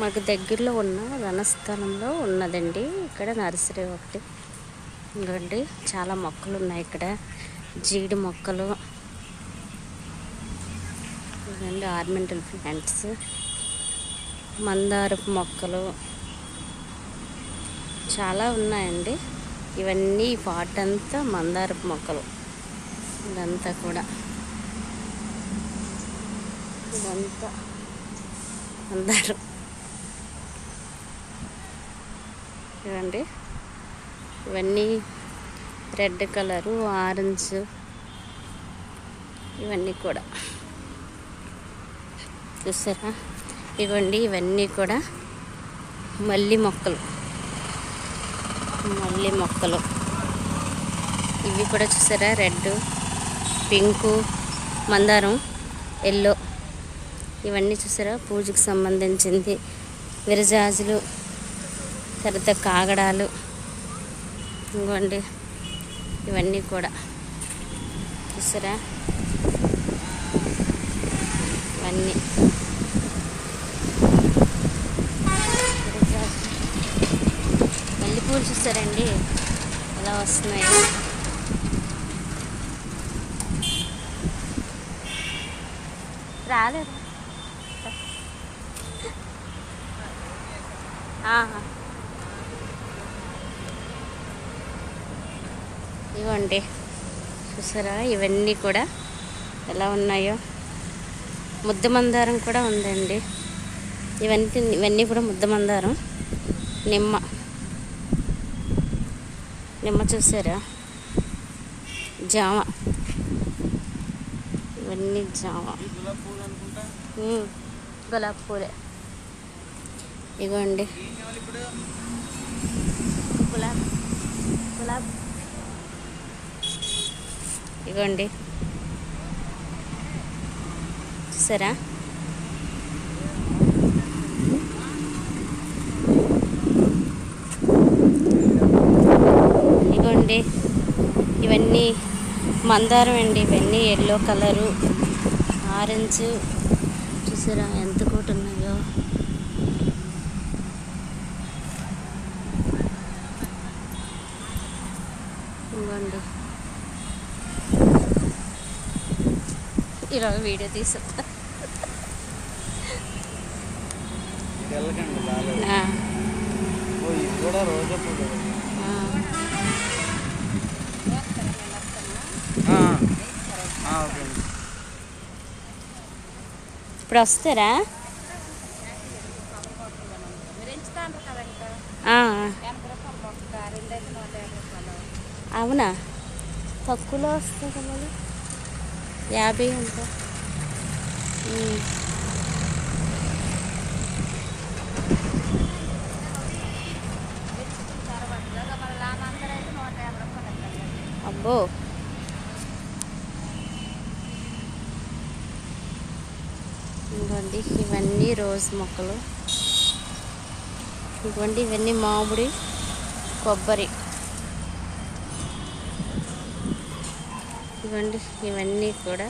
మాకు దగ్గరలో ఉన్న రణస్థలంలో ఉన్నదండి. ఇక్కడ నర్సరీ ఒకటి. ఇంకోండి చాలా మొక్కలు ఉన్నాయి ఇక్కడ. జీడి మొక్కలు. ఇదండి ఆర్మెంటల్ ప్లాంట్స్. మందారపు మొక్కలు. చాలా ఉన్నాయండి. ఇవన్నీ పాట పాట్ అంతా మందారపు మొక్కలు. ఇదంతా కూడా. ఇదంతా మందారం. చూడండి ఇవన్నీ రెడ్ కలరు ఆరెంజ్ ఇవన్నీ కూడా. చూసారా? ఇవ్వండి ఇవన్నీ కూడా మల్లి మొక్కలు. మల్లి మొక్కలు. ఇవి కూడా చూసారా? రెడ్ పింకు మందారం ఎల్లో. ఇవన్నీ చూసారా? పూజకు సంబంధించింది విరజాజులు. తర్వాత కాగడాలు ఇంకోండి ఇవన్నీ కూడా. చూసారా? ఇవన్నీ. మల్లెపూలు చూసారండి? ఎలా వస్తున్నాయి? రాలేదు? ఆహా. ఇవ్వండి. చూసారా? ఇవన్నీ కూడా ఎలా ఉన్నాయో? ముద్ద మందారం కూడా ఉందండి. ఇవన్నీ ఇవన్నీ కూడా ముద్ద మందారం. నిమ్మ. నిమ్మ చూసారా? జామ. ఇవన్నీ జామ. గులాబీ పూలే. ఇగోండి గులాబ్ గులాబ్ ఇగోండి. చూసారా? ఇగోండి. ఇవన్నీ మందారం అండి. ఇవన్నీ ఎల్లో కలరు ఆరెంజ్. చూసారా ఎంత కోటి ఉన్నాయో. ఇవ్వండి. ఆ, ఓకే. అండి ఇప్పుడు వస్తారా? అవునా? తక్కువలో వస్తుంది కదా మరి. యాభై అంట. అబ్బో. ఇదిగోండి ఇవన్నీ రోజ్ మొక్కలు. ఇవ్వండి ఇవన్నీ మామిడి కొబ్బరి. ఇవ్వండి ఇవన్నీ కూడా